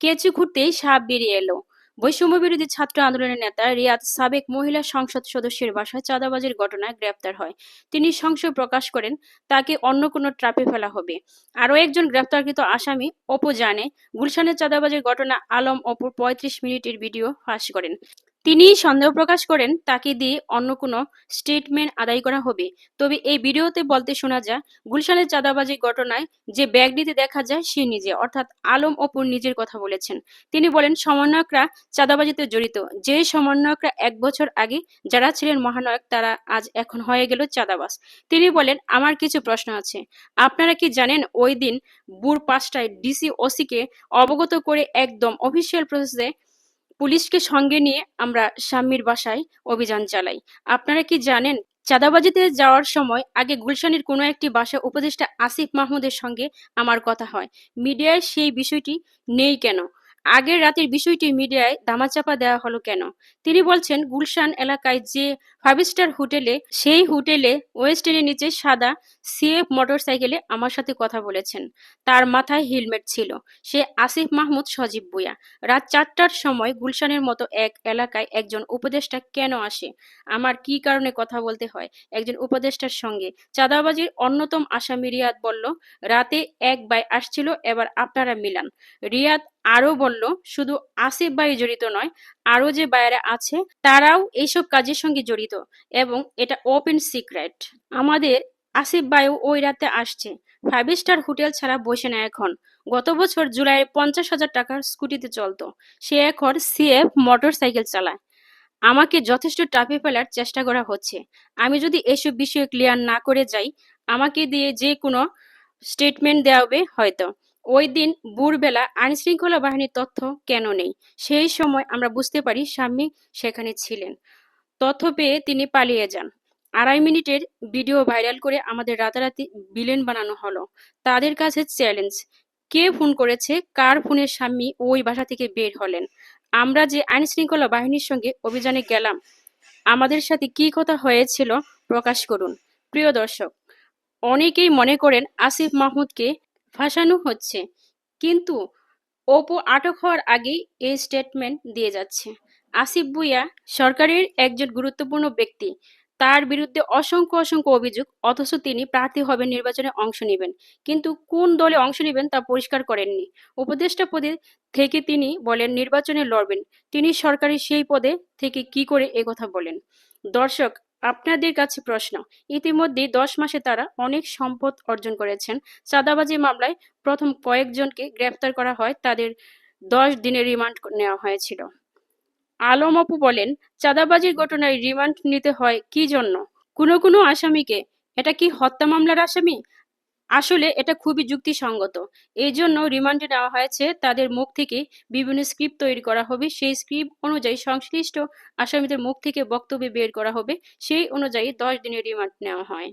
কেঁচু ঘুরতে সাপ বেরিয়ে এলো। বৈষম্য বিরোধী ছাত্র আন্দোলনের নেতা রিয়াদ সাবেক মহিলা সংসদ সদস্যের বাসায় চাঁদাবাজির ঘটনায় গ্রেপ্তার হয়। তিনি সংশয় প্রকাশ করেন, তাকে অন্য কোনো ট্রাপে ফেলা হবে। আরও একজন গ্রেপ্তারকৃত আসামি অপু জানে, গুলশানের চাঁদাবাজির ঘটনা আলম অপুর পঁয়ত্রিশ মিনিটের ভিডিও ফাঁস করেন। তিনি সন্দেহ প্রকাশ করেন, তাকে দিয়ে অন্য কোনো স্টেটমেন্ট আদায় করা হবে। তবে এই ভিডিওতে বলতে শোনা যায়, গুলশানের চাঁদাবাজির ঘটনায় যে ব্যাগটিতে দেখা যায়, সে নিজে, অর্থাৎ আলম অপুর নিজের কথা বলেছেন। তিনি বলেন, সমন্বয়করা চাঁদাবাজিতে জড়িত। যে সমন্বয়করা এক বছর আগে যারা ছিলেন মহানায়ক, তারা আজ এখন হয়ে গেল চাঁদাবাজ। তিনি বলেন, আমার কিছু প্রশ্ন আছে। আপনারা কি জানেন, ওই দিন বুর পাঁচটায় ডিসি ওসিকে অবগত করে একদম অফিসিয়াল প্রসেসে পুলিশকে সঙ্গে নিয়ে আমরা স্বামীর বাসায় অভিযান চালাই। আপনারা কি জানেন, চাঁদাবাজিতে যাওয়ার সময় আগে গুলশানের কোনো একটি বাসায় উপদেষ্টা আসিফ মাহমুদের সঙ্গে আমার কথা হয়। মিডিয়ায় সেই বিষয়টি নেই কেন? আগের রাতের বিষয়টি মিডিয়ায় দামাচাপা দেওয়া হলো কেন? তিনি বলছেন, গুলশান এলাকায় যে ফাইভ স্টার হোটেলে, সেই হোটেলে ওয়েস্টেনের নিচে সাদা সিএফ মোটরসাইকেলে আমার সাথে কথা বলেছেন। তার মাথায় হেলমেট ছিল। সে আসিফ মাহমুদ সজীব বুয়া রাত চারটার সময় গুলশানের মতো এক এলাকায় একজন উপদেষ্টা কেন আসে? আমার কি কারণে কথা বলতে হয়? একজন উপদেষ্টার সঙ্গে। চাঁদাবাজির অন্যতম আসামি রিয়াদ বলল, রাতে এক বাই আসছিল, এবার আপনারা মিলান। রিয়াদ আরও বলল, শুধু আসিফ ভাই জড়িত নয়, আরও যে বাইরে আছে, তারাও এইসব কাজের সঙ্গে জড়িত এবং এটা ওপেন সিক্রেট আমাদের আসিফ ভাইও ওই রাতে আসছে। ফাইভ স্টার হোটেল ছাড়া বসে না এখন। গত বছর জুলাইয়ে পঞ্চাশ হাজার টাকার স্কুটিতে চলতো। সে এখন সিএফ মোটর সাইকেল চালায়। আমাকে যথেষ্ট টাপে ফেলার চেষ্টা করা হচ্ছে। আমি যদি এসব বিষয়ে ক্লিয়ার না করে যাই, আমাকে দিয়ে যে কোনো স্টেটমেন্ট দেওয়া হবে হয়তো। ওই দিন ভোরবেলা আইনশৃঙ্খলা বাহিনীর তথ্য কেন নেই? সেই সময় আমরা বুঝতে পারি স্বামী সেখানে ছিলেন। তথ্য পেয়ে তিনি পালিয়ে যান। আড়াই মিনিটের ভিডিও ভাইরাল করে আমাদের রাতারাতি বিলেন বানানো হলো। তাদের কাছে চ্যালেঞ্জ, কে ফোন করেছে, কার ফোনের স্বামী ওই বাসা থেকে বের হলেন? আমরা যে আইন শৃঙ্খলা বাহিনীর সঙ্গে অভিযানে গেলাম, আমাদের সাথে কি কথা হয়েছিল প্রকাশ করুন। প্রিয় দর্শক, অনেকেই মনে করেন আসিফ মাহমুদকে ফাঁসানো হচ্ছে। কিন্তু অপু আটক হওয়ার আগেই এই স্টেটমেন্ট দিয়ে যাচ্ছে। আসিফ ভুইয়া সরকারের একজন গুরুত্বপূর্ণ ব্যক্তি। তার বিরুদ্ধে অসংখ্য অসংখ্য অভিযোগ, অথচ তিনি প্রার্থী হবেন, নির্বাচনে অংশ নেবেন। কিন্তু কোন দলে অংশ নেবেন তা পরিষ্কার করেননি। উপদেষ্টা পদে থেকে তিনি বলেন, নির্বাচনে লড়বেন। তিনি সরকারি সেই পদে থেকে কি করে একথা বলেন? দর্শক আপনাদের কাছে প্রশ্ন। ইতিমধ্যে দশ মাসে তারা অনেক সম্পদ অর্জন করেছেন। চাঁদাবাজি মামলায় প্রথম কয়েকজনকে গ্রেফতার করা হয়, তাদের দশ দিনের রিমান্ড নেওয়া হয়েছিল। আলম অপু বলেন, চাঁদাবাজির ঘটনায় রিমান্ড নিতে হয় কি জন্য? কোনো কোনো আসামিকে, এটা কি হত্যা মামলার আসামি? আসলে এটা খুবই যুক্তিসঙ্গত। এই জন্য রিমান্ডে নেওয়া হয়েছে। তাদের মুখ থেকে বিভিন্ন স্ক্রিপ্ট তৈরি করা হবে। সেই স্ক্রিপ্ট অনুযায়ী সংশ্লিষ্ট আসামিদের মুখ থেকে বক্তব্য বের করা হবে। সেই অনুযায়ী দশ দিনের রিমান্ড নেওয়া হয়।